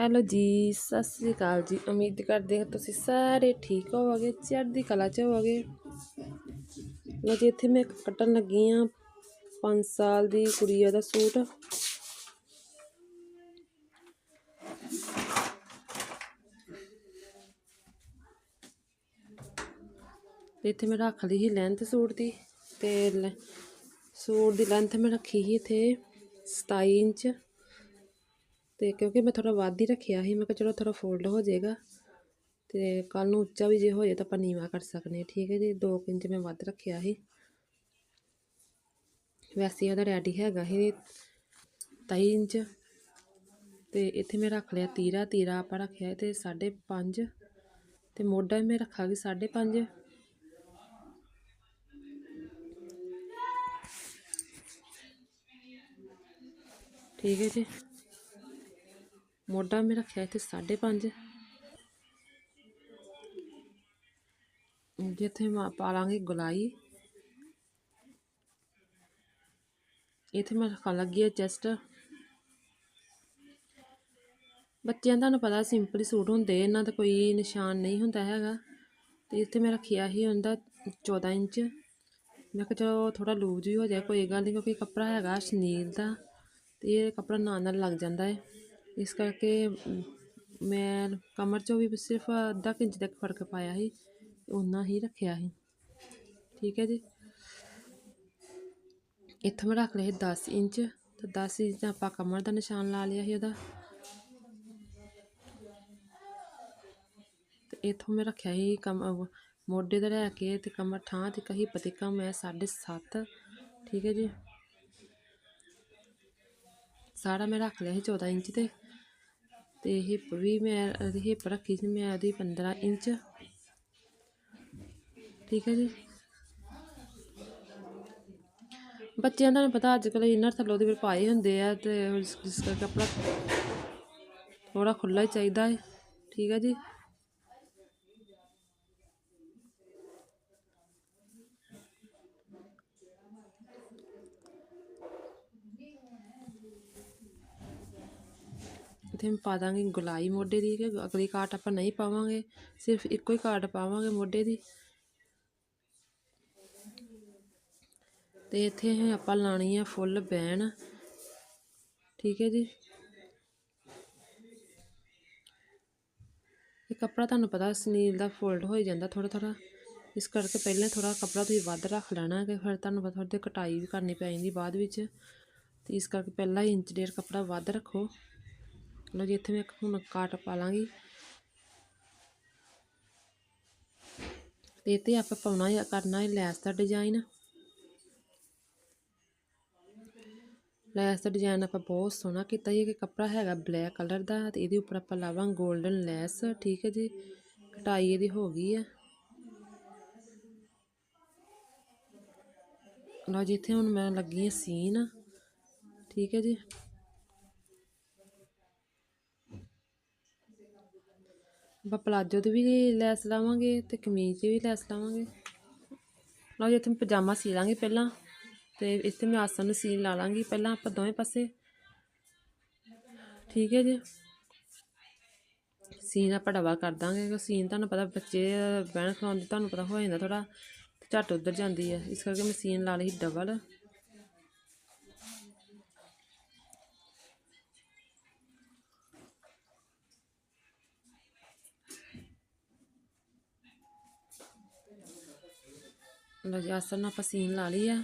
Hello ਜੀ, ਸਤਿ ਸ੍ਰੀ ਅਕਾਲ ਜੀ। ਉਮੀਦ ਕਰਦੇ ਹਾਂ ਤੁਸੀਂ ਸਾਰੇ ਠੀਕ ਹੋਵੋਗੇ, ਚੜ੍ਹਦੀ ਕਲਾ ਚ ਹੋਵੋਗੇ। ਲੋ ਜੀ, ਇੱਥੇ ਮੈਂ ਕੱਟਣ ਲੱਗੀ ਆ 5 ਸਾਲ ਦੀ ਕੁੜੀ ਦਾ ਸੂਟ। ਇੱਥੇ ਮੈਂ ਰੱਖ ਲਈ ਸੀ ਲੈਂਥ ਸੂਟ ਦੀ ਤੇ ਲੈ- ਸੂਟ ਦੀ ਲੈਂਥ ਮੈਂ ਰੱਖੀ ਸੀ ਇੱਥੇ 27 ਇੰਚ। ਤੇ ਕਿਉਂਕਿ ਮੈਂ ਥੋੜਾ ਵੱਧ ਹੀ ਰੱਖਿਆ ਸੀ, ਮੈਂ ਕਿਹਾ ਚਲੋ ਥੋੜਾ ਫੋਲਡ ਹੋ ਜਾਏਗਾ। ਤੇ ਕੱਲ ਨੂੰ ਉੱਚਾ ਵੀ ਜੇ ਹੋ ਜਾਏ ਤਾਂ ਆਪਾਂ ਨੀਵਾ ਕਰ ਸਕਦੇ ਹਾਂ, ਠੀਕ ਹੈ ਜੀ? 2 ਇੰਚ ਮੈਂ ਵੱਧ ਰੱਖਿਆ ਸੀ। ਵੈਸੇ ਉਹਦਾ ਰੈਡੀ ਹੈਗਾ ਸੀ 23 ਇੰਚ। ਤੇ ਇੱਥੇ ਮੈਂ ਰੱਖ ਲਿਆ ਤੀਰਾ ਤੀਰਾ ਆਪਾਂ ਰੱਖਿਆ ਤੇ 5.5 ਤੇ ਮੋਢਾ ਵੀ ਮੈਂ ਰੱਖਾਂਗੀ 5.5 ਠੀਕ ਹੈ ਜੀ? ਮੋਢਾ ਮੈਂ ਰੱਖਿਆ ਇੱਥੇ 5.5 ਜਿੱਥੇ ਮੈਂ ਪਾ ਲਾਂਗੀ ਗੁਲਾਈ। ਇੱਥੇ ਮੈਂ ਰੱਖਣ ਲੱਗੀ ਹੈ ਚੈਸਟ। ਬੱਚਿਆਂ ਦਾ ਤੁਹਾਨੂੰ ਪਤਾ ਸਿੰਪਲ ਸੂਟ ਹੁੰਦੇ, ਇਹਨਾਂ ਦਾ ਕੋਈ ਨਿਸ਼ਾਨ ਨਹੀਂ ਹੁੰਦਾ ਹੈਗਾ। ਤੇ ਇੱਥੇ ਮੈਂ ਰੱਖਿਆ ਸੀ ਉਹਦਾ 14 ਇੰਚ। ਮੈਂ ਕਿਹਾ ਚਲੋ ਥੋੜਾ ਲੂਜ ਵੀ ਹੋ ਜਾਏ, ਕੋਈ ਗੱਲ ਨਹੀਂ ਕਿਉਂਕਿ ਕੱਪੜਾ ਹੈਗਾ ਸ਼ਨੀਲ ਦਾ ਤੇ ਇਹ ਕੱਪੜਾ ਨਾਲ ਨਾਲ ਲੱਗ ਜਾਂਦਾ ਹੈ ਇਸ ਕਰਕੇ ਮੈਂ ਕਮਰ 'ਚੋਂ ਵੀ ਸਿਰਫ ਅੱਧਾ ਕੁ ਇੰਚ ਤੱਕ ਫ਼ਰਕ ਪਾਇਆ ਸੀ ਉਨਾ ਹੀ ਰੱਖਿਆ ਸੀ। ਠੀਕ ਹੈ ਜੀ? ਇੱਥੋਂ ਮੈਂ ਰੱਖ ਲਿਆ 10 ਇੰਚ, ਤੇ 10 ਇੰਚ ਆਪਾਂ ਕਮਰ ਦਾ ਨਿਸ਼ਾਨ ਲਾ ਲਿਆ ਸੀ ਉਹਦਾ। ਤੇ ਇੱਥੋਂ ਮੈਂ ਰੱਖਿਆ ਸੀ ਕਮ ਮੋਢੇ ਦਾ ਲੈ ਕੇ ਤੇ ਕਮਰ ਥਾਂ ਤੇ ਕਹੀ ਪਤਿਕਾ ਮੈਂ 7.5 ਠੀਕ ਹੈ ਜੀ? ਸਾਰਾ ਮੈਂ ਰੱਖ ਲਿਆ ਸੀ 14 ਇੰਚ ਤੇ। ਅਤੇ ਹਿੱਪ ਵੀ ਮੈਂ ਉਹਦੀ ਹਿੱਪ ਰੱਖੀ ਸੀ ਮੈਂ ਉਹਦੀ 15 ਇੰਚ। ਠੀਕ ਹੈ ਜੀ। ਬੱਚਿਆਂ ਦਾ ਪਤਾ ਅੱਜ ਕੱਲ੍ਹ ਇਨਰ ਥੱਲੋਂ ਦੇ ਵੀ ਪਾਏ ਹੁੰਦੇ ਆ ਅਤੇ ਜਿਸ ਕਰਕੇ ਆਪਣਾ ਥੋੜ੍ਹਾ ਖੁੱਲ੍ਹਾ ਹੀ ਚਾਹੀਦਾ ਹੈ ਠੀਕ ਹੈ ਜੀ। ਇੱਥੇ ਮੈਂ ਪਾ ਦਾਂਗੀ ਗੁਲਾਈ ਮੋਢੇ ਦੀ, ਕਿ ਅਗਲੀ ਕਾਟ ਆਪਾਂ ਨਹੀਂ ਪਾਵਾਂਗੇ, ਸਿਰਫ ਇੱਕੋ ਹੀ ਕਾਟ ਪਾਵਾਂਗੇ ਮੋਢੇ ਦੀ। ਤੇ ਇੱਥੇ ਆਪਾਂ ਲਾਣੀ ਆ ਫੁੱਲ ਬੈਣ। ਠੀਕ ਹੈ ਜੀ? ਇਹ ਕੱਪੜਾ ਤੁਹਾਨੂੰ ਪਤਾ ਸਨੀਲ ਦਾ ਫੋਲਡ ਹੋ ਜਾਂਦਾ ਥੋੜਾ ਥੋੜਾ ਇਸ ਕਰਕੇ ਪਹਿਲਾਂ ਥੋੜਾ ਕੱਪੜਾ ਤੁਸੀਂ ਵੱਧ ਰੱਖ ਲੈਣਾ ਕਿ ਫਿਰ ਤੁਹਾਨੂੰ ਪਤਾ ਉਹਦੇ ਕਟਾਈ ਵੀ ਕਰਨੀ ਪੈ ਜਾਂਦੀ ਬਾਅਦ ਵਿੱਚ। ਤੇ ਇਸ ਕਰਕੇ ਪਹਿਲਾਂ ਹੀ ਇੰਚ ਡੇਢ ਕੱਪੜਾ ਵੱਧ ਰੱਖੋ। ਲਓ ਜੀ, ਇੱਥੇ ਮੈਂ ਇੱਕ ਹੁਣ ਕਾਟ ਪਾ ਲਾਂਗੀ। ਤੇ ਤੇ ਆਪਾਂ ਪਾਉਣਾ ਕਰਨਾ ਹੈ ਲੈਸ ਦਾ ਡਿਜ਼ਾਈਨ ਲੈਸ ਦਾ ਡਿਜ਼ਾਈਨ ਆਪਾਂ ਬਹੁਤ ਸੋਹਣਾ ਕੀਤਾ ਜੀ। ਕਿ ਕੱਪੜਾ ਹੈਗਾ ਬਲੈਕ ਕਲਰ ਦਾ ਤੇ ਇਹਦੇ ਉੱਪਰ ਆਪਾਂ ਲਾਵਾਂਗੇ 골ਡਨ ਲੈਸ, ਠੀਕ ਹੈ ਜੀ। ਕਟਾਈ ਇਹਦੀ ਹੋ ਗਈ ਹੈ। ਲਓ ਜੀ, ਇੱਥੇ ਹੁਣ ਮੈਂ ਲੱਗੀ ਹਾਂ ਸੀਨ, ਠੀਕ ਹੈ ਜੀ। ਆਪਾਂ ਪਲਾਜੋ ਤੇ ਵੀ ਲੈਸ ਲਾਵਾਂਗੇ ਤੇ ਕਮੀਜ਼ ਤੇ ਵੀ ਲੈਸ ਲਾਵਾਂਗੇ। ਲਓ ਜੀ, ਇੱਥੇ ਮੈਂ ਪਜਾਮਾ ਸੀ ਲਾਂਗੇ ਪਹਿਲਾਂ ਤੇ ਇੱਥੇ ਮੈਂ ਆਸਨ ਨੂੰ ਸੀਨ ਲਾ ਲਾਂਗੀ ਪਹਿਲਾਂ ਆਪਾਂ ਦੋਵੇਂ ਪਾਸੇ। ਠੀਕ ਹੈ ਜੀ। ਸੀਨ ਆਪਾਂ ਡਬਲ ਕਰ ਦਾਂਗੇ ਕਿ ਸੀਨ ਤੁਹਾਨੂੰ ਪਤਾ ਬੱਚੇ ਬਹਿਣ ਖਲਾਉਣ ਤੁਹਾਨੂੰ ਪਤਾ ਹੋ ਜਾਂਦਾ ਥੋੜਾ ਝੱਟ ਉਧਰ ਜਾਂਦੀ ਹੈ। ਇਸ ਕਰਕੇ ਮੈਂ ਸੀਨ ਲਾ ਲਈ ਡਬਲ। ਲੋ ਜੀ ਆਸਨ ਆਪਾਂ ਸੀਨ ਲਾ ਲਈ ਆ।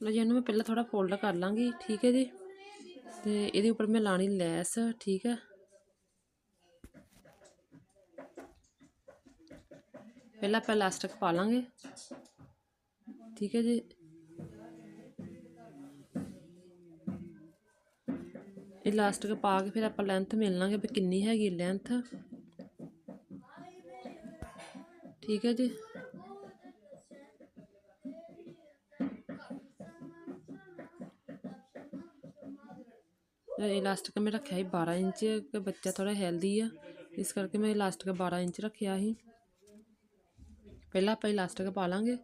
ਲੋ ਜੀ, ਇਹਨੂੰ ਮੈਂ ਪਹਿਲਾਂ ਥੋੜਾ ਫੋਲਡ ਕਰ ਲਾਂਗੀ, ਠੀਕ ਹੈ ਜੀ? ਤੇ ਇਹਦੇ ਉੱਪਰ ਮੈਂ ਲਾਣੀ ਲੈਸ, ਠੀਕ ਹੈ? ਪਹਿਲਾਂ ਆਪਾਂ ਇਲਾਸਟਿਕ ਪਾ ਲਾਂਗੇ, ਠੀਕ ਹੈ ਜੀ? ਇਲਾਸਟਿਕ ਪਾ ਕੇ ਫਿਰ ਆਪਾਂ ਲੈਂਥ ਮਿਲ ਲਾਂਗੇ ਵੀ ਕਿੰਨੀ ਹੈਗੀ ਲੈਂਥ ਠੀਕ ਹੈ ਜੀ? ਇਲਾਸਟਿਕ ਮੈਂ ਰੱਖਿਆ ਸੀ 12 ਇੰਚ ਕਿ ਬੱਚਾ ਥੋੜਾ ਹੈਲਦੀ ਆ ਇਸ ਕਰਕੇ ਮੈਂ ਇਲਾਸਟਿਕ 12 ਇੰਚ ਰੱਖਿਆ ਸੀ ਪਹਿਲਾਂ ਆਪਾਂ ਇਲਾਸਟਿਕ ਪਾ ਲਾਂਗੇ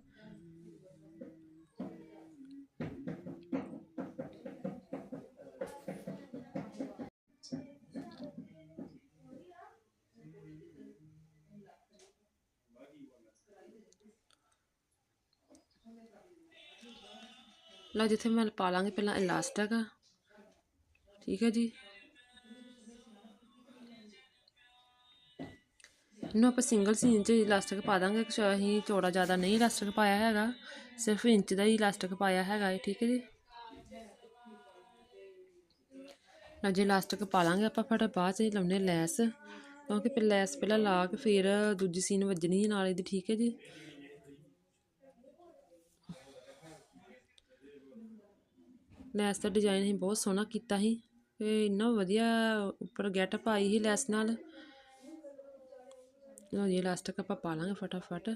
ਲਓ ਜਿੱਥੇ ਮੈਂ ਪਾ ਲਾਂਗੇ ਪਹਿਲਾਂ ਇਲਾਸਟਿਕ ਠੀਕ ਹੈ ਜੀ। ਇਹਨੂੰ ਆਪਾਂ ਸਿੰਗਲ ਸੀਨ 'ਚ ਇਲਾਸਟਿਕ ਪਾ ਦਾਂਗੇ ਕਿ ਅਸੀਂ ਚੌੜਾ ਜ਼ਿਆਦਾ ਨਹੀਂ ਇਲਾਸਟਿਕ ਪਾਇਆ ਹੈਗਾ, ਸਿਰਫ ਇੰਚ ਦਾ ਹੀ ਇਲਾਸਟਿਕ ਪਾਇਆ ਹੈਗਾ ਹੈ ਠੀਕ ਹੈ ਜੀ। ਨਾ ਜੇ ਇਲਾਸਟਿਕ ਪਾ ਲਾਂਗੇ ਆਪਾਂ ਫਿਰ ਬਾਅਦ 'ਚ ਲਾਉਣੇ ਲੈਸ, ਕਿਉਂਕਿ ਫਿਰ ਲੈਸ ਪਹਿਲਾਂ ਲਾ ਕੇ ਫਿਰ ਦੂਜੀ ਸੀਨ ਵੱਜਣੀ ਹੈ ਨਾਲ ਇਹਦੀ, ਠੀਕ ਹੈ ਜੀ। ਲੈਸ ਦਾ ਡਿਜ਼ਾਈਨ ਹੀ ਬਹੁਤ ਸੋਹਣਾ ਕੀਤਾ ਸੀ। ਤੇ ਇੰਨਾ ਵਧੀਆ ਉੱਪਰ ਗੈਟਅਪ ਆਈ ਸੀ ਲੈਸ ਨਾਲ। ਲਓ ਜੀ ਇਲਾਸਟਿਕ ਆਪਾਂ ਪਾ ਲਾਂਗੇ ਫਟਾਫਟ।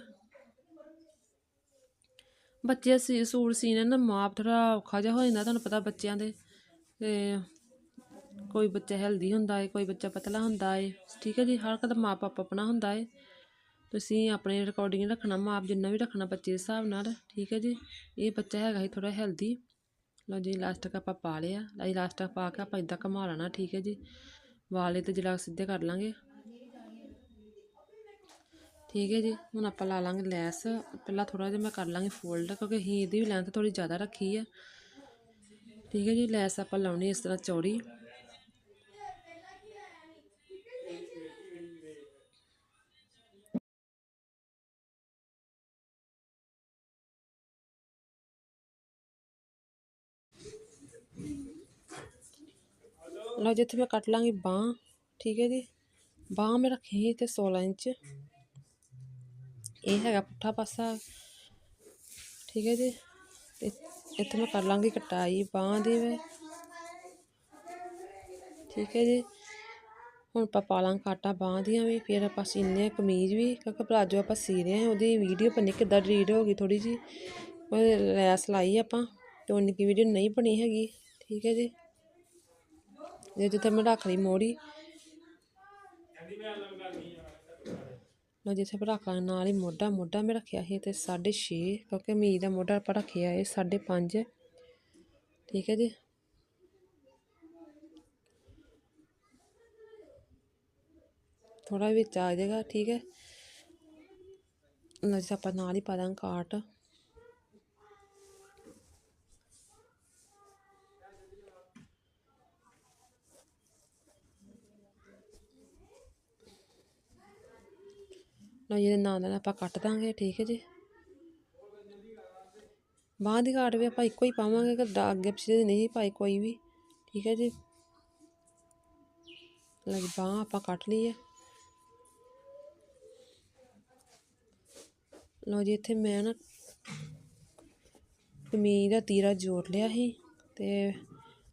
ਬੱਚੇ ਸੀ, ਸੂਟ ਸੀਨੇ ਨਾ, ਮਾਪ ਥੋੜਾ ਔਖਾ ਜਿਹਾ ਹੋ ਜਾਂਦਾ, ਤੁਹਾਨੂੰ ਪਤਾ ਬੱਚਿਆਂ ਦੇ। ਤੇ ਕੋਈ ਬੱਚਾ ਹੈਲਦੀ ਹੁੰਦਾ ਏ, ਕੋਈ ਬੱਚਾ ਪਤਲਾ ਹੁੰਦਾ ਹੈ ਠੀਕ ਹੈ ਜੀ, ਹਰ ਕਦਮ ਮਾਪ ਆਪ ਆਪਣਾ ਹੁੰਦਾ ਹੈ ਤੁਸੀਂ ਆਪਣੇ ਰਿਕਾਰਡਿੰਗ ਰੱਖਣਾ, ਮਾਪ ਜਿੰਨਾ ਵੀ ਰੱਖਣਾ ਬੱਚੇ ਦੇ ਹਿਸਾਬ ਨਾਲ, ਠੀਕ ਹੈ ਜੀ। ਇਹ ਬੱਚਾ ਹੈਗਾ ਸੀ ਥੋੜਾ ਹੈਲਦੀ ਲਓ ਜੀ ਇਲਾਸਟਿਕ ਆਪਾਂ ਪਾ ਲਿਆ ਇਲਾਸਟਿਕ ਪਾ ਕੇ ਆਪਾਂ ਇਦਾਂ ਘੁਮਾ ਲੈਣਾ ਠੀਕ ਹੈ ਜੀ? ਵਾਲੇ ਤੇ ਜਿਹੜਾ ਸਿੱਧੇ ਕਰ ਲਾਂਗੇ। ਠੀਕ ਹੈ ਜੀ, ਹੁਣ ਆਪਾਂ ਲਾ ਲਾਂਗੇ ਲੈਸ। ਪਹਿਲਾਂ ਥੋੜਾ ਜਿਹਾ ਮੈਂ ਕਰ ਲਾਂਗੀ ਫੋਲਡ ਕਿਉਂਕਿ ਹੀ ਇਹਦੀ ਵੀ ਲੈਂਥ ਥੋੜੀ ਜ਼ਿਆਦਾ ਰੱਖੀ ਹੈ। ਠੀਕ ਹੈ ਜੀ, ਲੈਸ ਆਪਾਂ ਲਾਉਣੀ ਇਸ ਤਰ੍ਹਾਂ ਚੌੜੀ। ਲਓ ਜਿੱਥੇ ਮੈਂ ਕੱਟ ਲਾਂਗੀ ਬਾਹ, ਠੀਕ ਹੈ ਜੀ? ਬਾਹ ਮੈਂ ਰੱਖੀ ਸੀ ਤੇ 16 ਇੰਚ ਇਹ ਹੈਗਾ ਪੁੱਠਾ ਪਾਸਾ, ਠੀਕ ਹੈ ਜੀ? ਤੇ ਇੱਥੇ ਮੈਂ ਕਰ ਲਾਂਗੀ ਕਟਾਈ ਬਾਹ ਦੀ ਵੇ ਠੀਕ ਹੈ ਜੀ? ਹੁਣ ਆਪਾਂ ਪਾ ਲਾਂਗੇ ਕਾਟਾ ਬਾਹ ਦੀਆਂ ਵੀ, ਫਿਰ ਆਪਾਂ ਸੀਨੇ ਆ ਕਮੀਜ਼ ਵੀ, ਕਿਉਂਕਿ ਪਲਾਜੋ ਆਪਾਂ ਸੀ ਰਹੇ ਹਾਂ, ਉਹਦੀ ਵੀਡੀਓ ਬਣੀ ਕਿੱਦਾਂ ਡਿਲੀਟ ਹੋ ਗਈ ਥੋੜੀ ਜੀ ਉਹ ਲੈਸ ਲਾਈ ਆਪਾਂ, ਤੇ ਉਨੀ ਕੀ ਵੀਡੀਓ ਨਹੀਂ ਬਣੀ ਹੈਗੀ, ਠੀਕ ਹੈ ਜੀ? ਜੇ ਜਿੱਥੇ ਮੈਂ ਰੱਖ ਲਈ ਮੋੜੀ। ਲੋ ਜਿੱਥੇ ਮੈਂ ਰੱਖ ਲਾਂ, ਨਾਲ ਹੀ ਮੋਢਾ ਮੋਢਾ ਮੈਂ ਰੱਖਿਆ ਸੀ ਤੇ 6.5 ਕਿਉਂਕਿ ਮੀਜ਼ ਦਾ ਮੋਢਾ ਆਪਾਂ ਰੱਖਿਆ ਹੈ 5.5 ਠੀਕ ਹੈ ਜੀ। ਥੋੜਾ ਵਿੱਚ ਆ ਜਾਏਗਾ, ਠੀਕ ਹੈ। ਲੋ ਜੀ, ਆਪਾਂ ਨਾਲ ਹੀ ਪਾ ਦਾਂਗੇ ਕਾਟ ਲਓ ਜਿਹਦੇ ਨਾਂ ਨਾਲ ਆਪਾਂ ਕੱਟ ਦਾਂਗੇ, ਠੀਕ ਹੈ ਜੀ। ਬਾਂਹ ਦੀ ਘਾਟ ਵੀ ਆਪਾਂ ਇੱਕੋ ਹੀ ਪਾਵਾਂਗੇ ਕਿ ਅੱਗੇ ਪਿੱਛੇ ਨਹੀਂ ਪਾਈ ਕੋਈ ਵੀ, ਠੀਕ ਹੈ ਜੀ। ਲਓ ਬਾਂਹ ਆਪਾਂ ਕੱਟ ਲਈ ਹੈ। ਲਓ ਜੀ, ਇੱਥੇ ਮੈਂ ਨਾ ਕਮੀਜ਼ ਦਾ ਤੀਰਾ ਜੋੜ ਲਿਆ ਸੀ, ਤੇ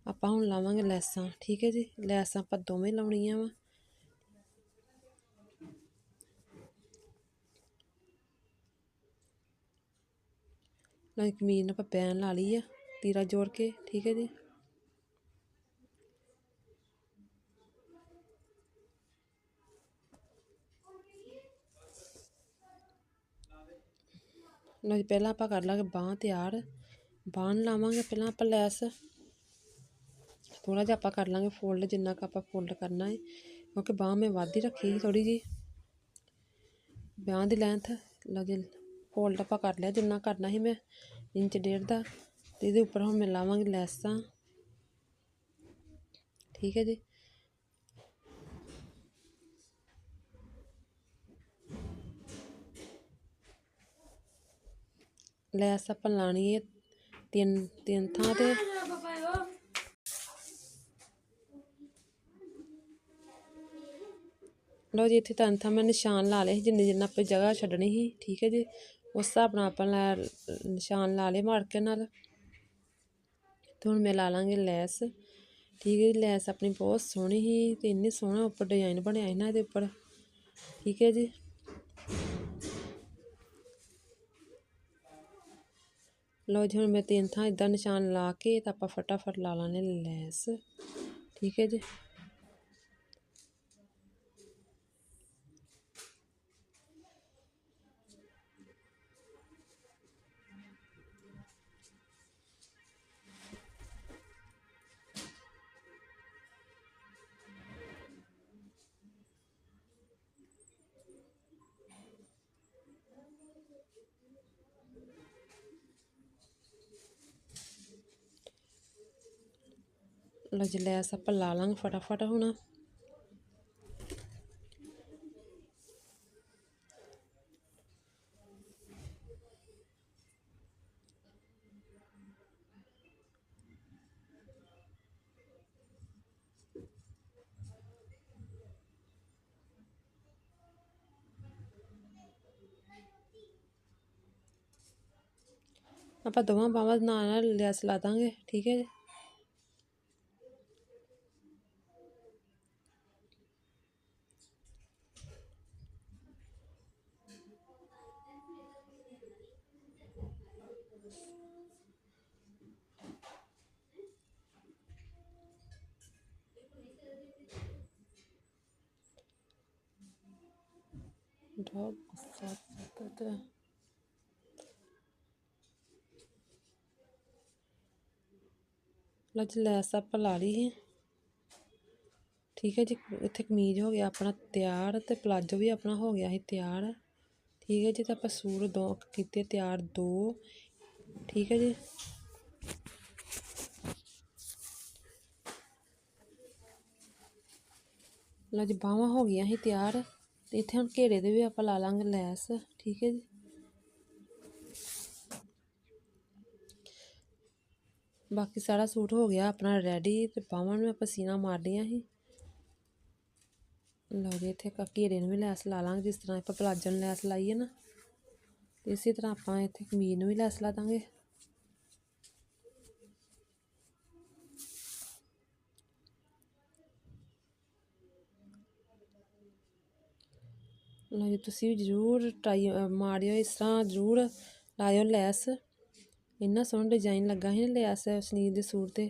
ਆਪਾਂ ਹੁਣ ਲਾਵਾਂਗੇ ਲੈਸਾਂ, ਠੀਕ ਹੈ ਜੀ। ਲੈਸਾਂ ਆਪਾਂ ਦੋਵੇਂ ਲਾਉਣੀਆਂ ਵਾ। ਨਾਲ ਕਮੀਜ਼ ਨਾਲ ਆਪਾਂ ਪੈਨ ਲਾ ਲਈ ਆ ਤੀਰਾ ਜੋੜ ਕੇ, ਠੀਕ ਹੈ ਜੀ। ਲਓ ਜੀ, ਪਹਿਲਾਂ ਆਪਾਂ ਕਰ ਲਾਂਗੇ ਬਾਂਹ ਤਿਆਰ। ਬਾਂਹ ਲਾਵਾਂਗੇ, ਪਹਿਲਾਂ ਆਪਾਂ ਲੈਸ। ਥੋੜਾ ਜਿਹਾ ਆਪਾਂ ਕਰ ਲਾਂਗੇ ਫੋਲਡ, ਜਿੰਨਾ ਕ ਆਪਾਂ ਫੋਲਡ ਕਰਨਾ ਹੈ। ਕਿਉਂਕਿ ਬਾਂਹ ਮੈਂ ਵੱਧ ਹੀ ਰੱਖੀ ਸੀ ਥੋੜੀ ਜੀ ਬਾਂਹ ਦੀ ਲੈਂਥ ਲਓ ਜੀ ਫੋਲਡ ਆਪਾਂ ਕਰ ਲਿਆ, ਜਿੰਨਾ ਕਰਨਾ ਸੀ ਮੈਂ ਇੰਚ ਡੇਢ ਦਾ। ਤੇ ਇਹਦੇ ਉੱਪਰ ਹੁਣ ਮੈਂ ਲਾਵਾਂਗੀ ਲੈਸਾਂ। ਠੀਕ ਹੈ ਜੀ। ਲੈਸ ਆਪਾਂ ਲਾਣੀ ਹੈ ਤਿੰਨ ਤਿੰਨ ਥਾਂ ਤੇ। ਲਓ ਜੀ, ਇੱਥੇ ਤਿੰਨ ਥਾਂ ਮੈਂ ਨਿਸ਼ਾਨ ਲਾ ਲਏ ਜਿੰਨੇ ਜਿੰਨਾ ਆਪਾਂ ਜਗ੍ਹਾ ਛੱਡਣੀ ਸੀ। ਠੀਕ ਹੈ ਜੀ। ਉਸ ਹਿਸਾਬ ਨਾਲ ਆਪਾਂ ਨਿਸ਼ਾਨ ਲਾ ਲਏ ਮਾਰਕਰ ਨਾਲ। ਤੇ ਹੁਣ ਮੈਂ ਲਾ ਲਾਂਗੇ ਲੈਸ। ਠੀਕ ਹੈ ਜੀ, ਲੈਸ ਆਪਣੀ ਬਹੁਤ ਸੋਹਣੀ ਸੀ ਤੇ ਇੰਨੇ ਸੋਹਣਾ ਉੱਪਰ ਡਿਜ਼ਾਈਨ ਬਣਿਆ ਸੀ ਨਾ ਇਹਦੇ ਉੱਪਰ। ਠੀਕ ਹੈ ਜੀ। ਲਓ ਜੀ, ਹੁਣ ਮੈਂ ਤਿੰਨ ਥਾਂ ਇਦਾਂ ਨਿਸ਼ਾਨ ਲਾ ਕੇ ਤਾਂ ਆਪਾਂ ਫਟਾਫਟ ਲਾ ਲਾਂਗੇ ਲੈਸ। ਠੀਕ ਹੈ ਜੀ। ਲਓ ਜੀ ਲੈਸ ਆਪਾਂ ਲਾ ਲਾਂਗੇ ਫਟਾਫਟ ਹੁਣ। ਆਪਾਂ ਦੋਵਾਂ ਬਾਹਾਂ ਦੇ ਨਾਲ ਨਾਲ ਲੈਸ ਲਾ ਦਾਂਗੇ ਠੀਕ ਹੈ ਜੀ Dog ਸੱਤ ਲਓ ਜੀ ਲੈਸ ਆਪਾਂ ਲਾ ਲਈ ਹੈ ਠੀਕ ਹੈ ਜੀ, ਇੱਥੇ ਕਮੀਜ਼ ਹੋ ਗਿਆ ਆਪਣਾ ਤਿਆਰ ਤੇ ਪਲਾਜੋ ਵੀ ਆਪਣਾ ਹੋ ਗਿਆ ਸੀ ਤਿਆਰ। ਠੀਕ ਹੈ ਜੀ, ਤਾਂ ਆਪਾਂ ਸੂਟ ਦੋ ਕੀਤੇ ਤਿਆਰ ਦੋ। ਠੀਕ ਹੈ ਜੀ। ਲਓ ਜੀ ਬਾਹਾਂ ਹੋ ਗਈਆਂ ਸੀ ਤਿਆਰ। ਤੇ ਇੱਥੇ ਹੁਣ ਘੇਰੇ ਦੇ ਵੀ ਆਪਾਂ ਲਾ ਲਾਂਗੇ ਲੈਸ। ਠੀਕ ਹੈ ਜੀ। ਬਾਕੀ ਸਾਰਾ ਸੂਟ ਹੋ ਗਿਆ, ਆਪਣਾ ਰੈਡੀ ਤੇ ਬਾਹਾਂ ਨੂੰ ਆਪਾਂ ਸੀਨਾ ਮਾਰਦੀਆਂ ਸੀ ਲਓ ਜੀ, ਇੱਥੇ ਘੇਰੇ ਨੂੰ ਵੀ ਲੈਸ ਲਾ ਲਾਂਗੇ, ਜਿਸ ਤਰ੍ਹਾਂ ਆਪਾਂ ਪਲਾਜੋ ਨੂੰ ਲੈਸ ਲਾਈਏ ਨਾ। ਤੇ ਇਸੇ ਤਰ੍ਹਾਂ ਆਪਾਂ ਇੱਥੇ ਕਮੀਜ਼ ਨੂੰ ਵੀ ਲੈਸ ਲਾ ਦਾਂਗੇ। ਲਓ ਜੀ, ਤੁਸੀਂ ਵੀ ਜ਼ਰੂਰ ਟਰਾਈ ਮਾਰਿਓ, ਇਸ ਤਰ੍ਹਾਂ ਜ਼ਰੂਰ ਲਾਇਓ ਲੈਸ। ਇੰਨਾ ਸੋਹਣਾ ਡਿਜ਼ਾਈਨ ਲੱਗਾ ਸੀ ਨਾ ਲੈਸ ਸਨੀਲ ਦੇ ਸੂਟ ਤੇ।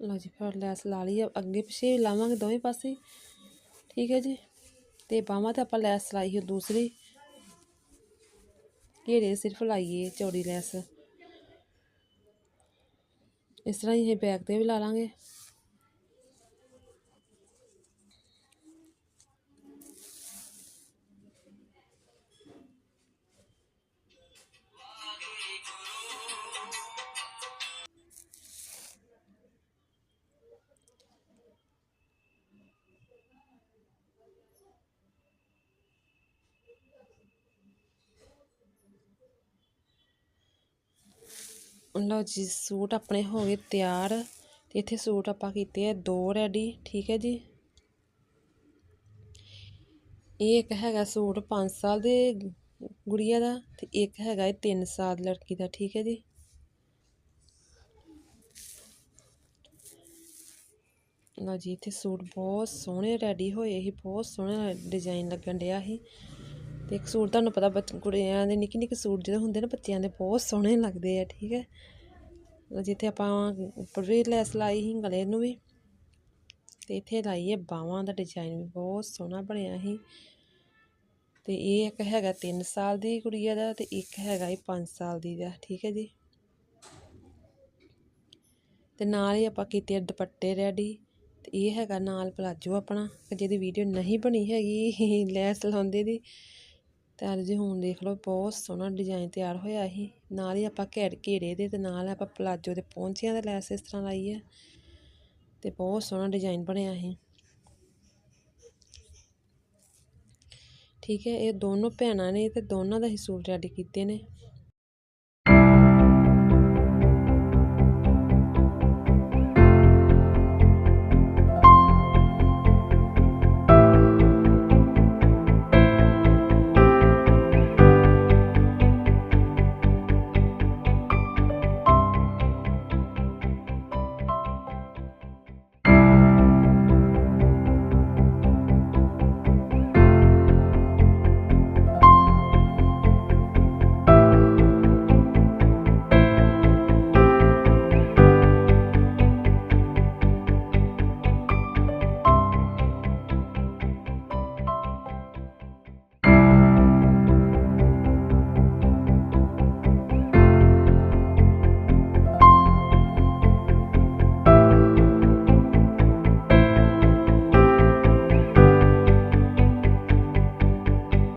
ਲਓ ਜੀ, ਫਿਰ ਲੈਸ ਲਾ ਲਈ ਅੱਗੇ ਪਿੱਛੇ ਵੀ ਲਾਵਾਂਗੇ ਦੋਵੇਂ ਪਾਸੇ। ਠੀਕ ਹੈ ਜੀ, ਤੇ ਬਾਹਾਂ ਤੇ ਆਪਾਂ ਲੈਸ ਲਾਈ ਹੈ ਦੂਸਰੀ। ਘੇਰੇ ਸਿਰਫ ਲਾਈਏ ਚੌੜੀ ਲੈਸ। ਇਸ ਤਰ੍ਹਾਂ ਹੀ ਇਹ ਬੈਕ ਤੇ ਵੀ ਲਾ ਲਾਂਗੇ। ਲਓ ਜੀ, ਸੂਟ ਆਪਣੇ ਹੋ ਗਏ ਤਿਆਰ। ਤੇ ਇੱਥੇ ਸੂਟ ਆਪਾਂ ਕੀਤੇ ਆ, ਦੋ ਰੈਡੀ ਠੀਕ ਹੈ ਜੀ? ਇਹ ਇੱਕ ਹੈਗਾ ਸੂਟ 5 ਸਾਲ ਦੇ ਗੁੜੀਆ ਦਾ ਤੇ ਇੱਕ ਹੈਗਾ ਇਹ 3 ਸਾਲ ਲੜਕੀ ਦਾ, ਠੀਕ ਹੈ ਜੀ? ਲਓ ਜੀ, ਇੱਥੇ ਸੂਟ ਬਹੁਤ ਸੋਹਣੇ ਰੈਡੀ ਹੋਏ ਸੀ, ਬਹੁਤ ਸੋਹਣਾ ਡਿਜ਼ਾਈਨ ਲੱਗਣ ਡਿਆ ਸੀ। ਇੱਕ ਸੂਟ ਤੁਹਾਨੂੰ ਪਤਾ ਬੱਚ ਕੁੜੀਆਂ ਦੇ ਨਿੱਕੇ ਨਿੱਕੇ ਸੂਟ ਜਿਹੜੇ ਹੁੰਦੇ ਨਾ ਬੱਚਿਆਂ ਦੇ ਬਹੁਤ ਸੋਹਣੇ ਲੱਗਦੇ ਆ, ਠੀਕ ਹੈ? ਜਿੱਥੇ ਆਪਾਂ ਉੱਪਰ ਵੀ ਲੈਸ ਲਾਈ ਸੀ, ਗਲੇ ਨੂੰ ਵੀ, ਤੇ ਇੱਥੇ ਲਾਈ ਹੈ ਬਾਹਾਂ ਦਾ ਡਿਜ਼ਾਈਨ ਵੀ, ਬਹੁਤ ਸੋਹਣਾ ਬਣਿਆ ਸੀ। ਤੇ ਇਹ ਇੱਕ ਹੈਗਾ 3 ਸਾਲ ਦੀ ਕੁੜੀਆ ਦਾ ਤੇ ਇੱਕ ਹੈਗਾ ਇਹ 5 ਸਾਲ ਦੀ ਦਾ ਠੀਕ ਹੈ ਜੀ? ਤੇ ਨਾਲ ਹੀ ਆਪਾਂ ਕੀਤੇ ਦੁਪੱਟੇ ਰੈਡੀ ਤੇ ਇਹ ਹੈਗਾ ਨਾਲ ਪਲਾਜੋ ਆਪਣਾ ਜਿਹਦੀ ਵੀਡੀਓ ਨਹੀਂ ਬਣੀ ਹੈਗੀ, ਲੈਸ ਲਾਉਂਦੇ ਦੀ। ਅਤੇ ਅੱਜ ਜੀ ਹੁਣ ਦੇਖ ਲਓ ਬਹੁਤ ਸੋਹਣਾ ਡਿਜ਼ਾਈਨ ਤਿਆਰ ਹੋਇਆ ਸੀ। ਨਾਲ ਹੀ ਆਪਾਂ ਘੇਰ ਘੇਰੇ ਦੇ ਤੇ ਨਾਲ ਆਪਾਂ ਪਲਾਜੋ ਦੇ ਪੌਂਚਿਆਂ ਦੇ ਲੈਸ ਇਸ ਤਰ੍ਹਾਂ ਲਾਈ ਹੈ ਤੇ ਬਹੁਤ ਸੋਹਣਾ ਡਿਜ਼ਾਈਨ ਬਣਿਆ ਸੀ। ਠੀਕ ਹੈ, ਇਹ ਦੋਨੋਂ ਭੈਣਾਂ ਨੇ ਤੇ ਦੋਨਾਂ ਦਾ ਹੀ ਸੂਟ ਰੈਡੀ ਕੀਤੇ ਨੇ।